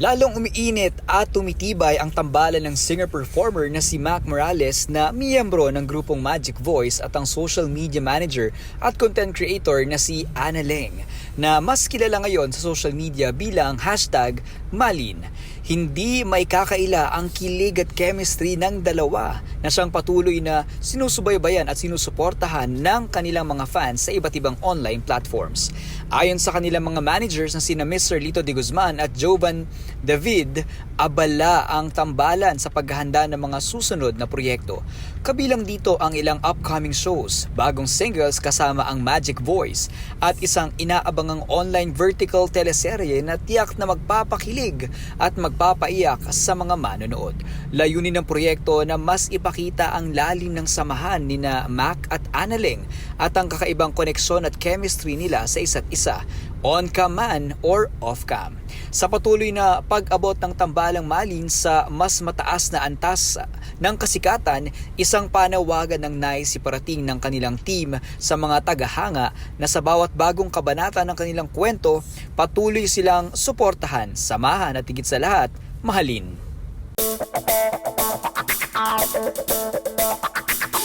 Lalong umiinit at tumitibay ang tambalan ng singer-performer na si Mac Morales na miyembro ng grupong Magic Voice at ang social media manager at content creator na si Ana Leng na mas kilala ngayon sa social media bilang hashtag Malin. Hindi may kakaila ang kilig at chemistry ng dalawa na siyang patuloy na sinusubaybayan at sinusuportahan ng kanilang mga fans sa iba't ibang online platforms. Ayon sa kanilang mga managers na sina Mr. Lito de Guzman at Jovan David, abala ang tambalan sa paghahanda ng mga susunod na proyekto. Kabilang dito ang ilang upcoming shows, bagong singles kasama ang Magic Voice at isang inaabangang online vertical teleserye na tiyak na magpapakilig at magpapaiyak sa mga manonood. Layunin ng proyekto na mas ipakita ang lalim ng samahan ni na Mac at Analing at ang kakaibang koneksyon at chemistry nila sa isa't isa, on-cam man or off-cam. Sa patuloy na pag-abot ng tambalang malin sa mas mataas na antas ng kasikatan, isang panawagan ng nais iparating ng kanilang team sa mga tagahanga na sa bawat bagong kabanata ng kanilang kwento, patuloy silang suportahan, samahan at higit sa lahat, mahalin.